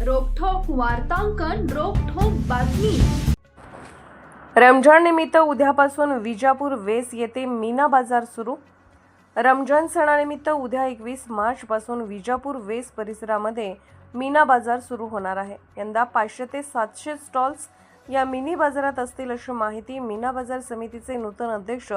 वार्तांकन रोखोक बातमी. रमजान निमित्त उद्यापासून विजापूर वेस येथे मीना बाजार सुरू. रमजान सणानिमित्त उद्या एकवीस मार्चपासून विजापूर वेस परिसरामध्ये मीना बाजार सुरू होणार आहे. यंदा पाचशे ते सातशे स्टॉल्स या मिनी बाजारात असतील अशी माहिती मीना बाजार समितीचे नूतन अध्यक्ष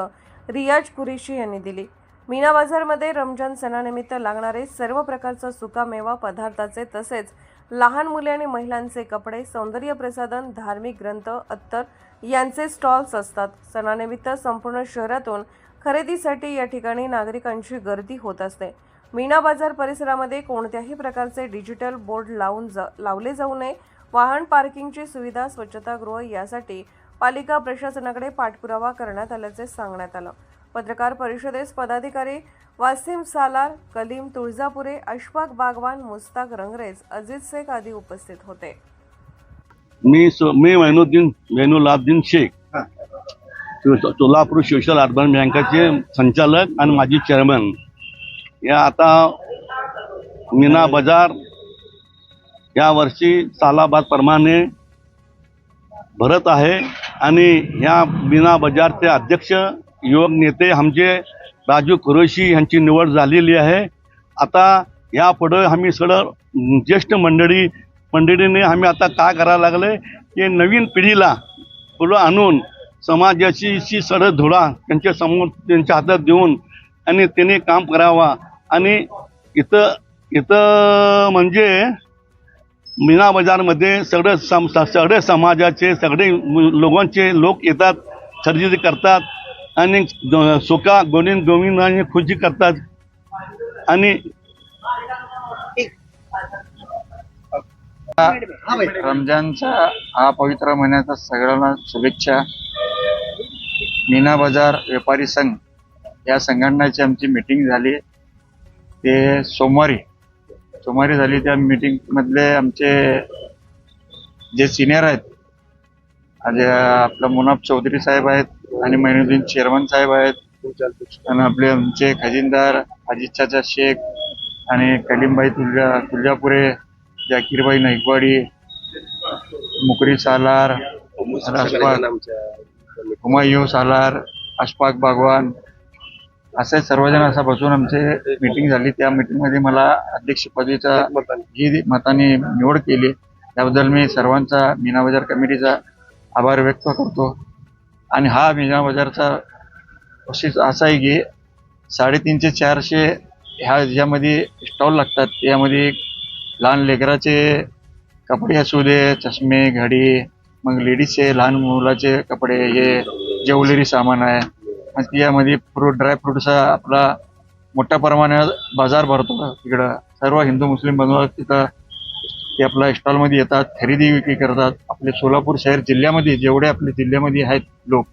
रियाज कुरेशी यांनी दिली. मीना बाजारमध्ये रमजान सणानिमित्त लागणारे सर्व प्रकारचा सुकामेवा पदार्थाचे तसेच लहान मुले आणि महिलांचे कपडे सौंदर्य प्रसाधन धार्मिक ग्रंथ अत्तर यांचे स्टॉल्स असतात. सणानिमित्त संपूर्ण शहरातून खरेदीसाठी या ठिकाणी नागरिकांची गर्दी होत असते. मीना बाजार परिसरामध्ये कोणत्याही प्रकारचे डिजिटल बोर्ड लावून जा लावले जाऊ नये. वाहन पार्किंगची सुविधा स्वच्छतागृह यासाठी पालिका प्रशासनाकडे पाठपुरावा करण्यात आल्याचे सांगण्यात आलं. पत्रकार परिषदेस पदाधिकारी वासिम सालार कलीम तुळजापुरे अशफाक बागवान मुस्ताक रंगरेज अजित शेख आदी उपस्थित होते. मी सो- मी वैनुद्दीन वैनुलाब्दीन शेख. सोलापूर सोशल अर्बन बँकेचे संचालक आणि माजी चेअरमन. या आता मीना बाजार या वर्षी सालाबादप्रमाणे भरत आहे आणि या मीना बाजारचे अध्यक्ष युवक नेते आमचे राजू कुरोशी यांची निवड झालेली आहे. आता यापुढं आम्ही सगळं ज्येष्ठ मंडळी मंडळीने आम्ही आता काय करायला लागले? की नवीन पिढीला पुढं आणून समाजाची शी धुळा त्यांच्यासमोर त्यांच्या हातात देऊन आणि त्याने काम करावा. आणि इथं इथं म्हणजे मीना बाजारमध्ये सगळं सम सगळे समाजाचे सगळे लोकांचे लोक येतात खरेदी करतात. आणि सुका गोविंद गोविंदांनी खुशी करतात. आणि रमजानचा हा पवित्र महिन्याचा सगळ्यांना शुभेच्छा. मीना बाजार व्यापारी संघ या संघटनेची आमची मीटिंग झाली. ते सोमवारी सोमवारी झाली त्या मीटिंग मधले आमचे जे सिनियर आहेत आपलं मुनाफ चौधरी साहेब आहेत आणि महिनुद्दीन चेअरमन साहेब आहेत. आणि आपले आमचे खजिनदार अजित चाचा शेख आणि कलीमबाई तुलजा तुळजापुरे जाकीरबाई नाईकवाडी मुकरी सालार अशफाक सालार अशफाक बागवान असे सर्वजण असं बसून आमचे मीटिंग झाली. त्या मीटिंगमध्ये मला अध्यक्षपदीचा जी मताने निवड केली त्याबद्दल मी सर्वांचा मीनाबाजार कमिटीचा आभार व्यक्त करतो. आणि हा मीना बाजारचा विशेष असा आहे की साडेतीनशे चारशे ह्या ज्यामध्ये स्टॉल लागतात. त्यामध्ये लहान लेकराचे कपडे असू दे चष्मे घडी मग लेडीजचे लहान मुलाचे कपडे हे ज्वेलरी सामान आहे. मग यामध्ये फ्रूट ड्रायफ्रूटचा आपला मोठ्या प्रमाणात बाजार भरतो तिकडं सर्व हिंदू मुस्लिम बांधव तिथं ते आपल्या स्टॉलमध्ये येतात खरेदी विक्री करतात. आपले सोलापूर शहर जिल्ह्यामध्ये जेवढे आपल्या जिल्ह्यामध्ये आहेत लोक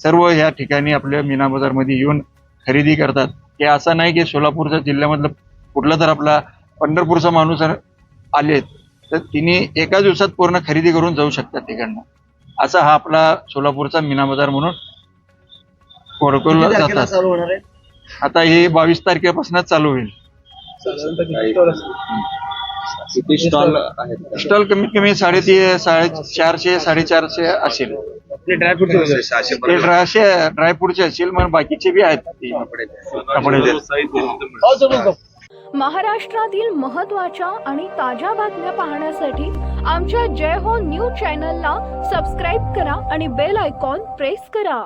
सर्व या ठिकाणी आपल्या मीना बाजारमध्ये येऊन खरेदी करतात. हे असं नाही की सोलापूरच्या जिल्ह्यामधलं कुठला तर आपला पंढरपूरचा माणूस आले तर तिने एका दिवसात पूर्ण खरेदी करून जाऊ शकतात तिकडनं. असा हा आपला सोलापूरचा मीना बाजार म्हणून ओळखला जातात. आता हे बावीस तारखेपासूनच चालू होईल. किती स्टॉल आहेत? स्टॉल कमीत कमी साडेतीन साडे चारशे साडेचारशे असेल. ते ड्रायशे ड्रायफ्रूटचे असेल मग बाकीचे बी आहेत ते कपडे. महाराष्ट्रातील महत्त्वाच्या आणि ताज्या बातम्या पाहण्यासाठी आमच्या जय हो न्यूज चॅनलला सबस्क्राईब करा आणि बेल आयकॉन प्रेस करा.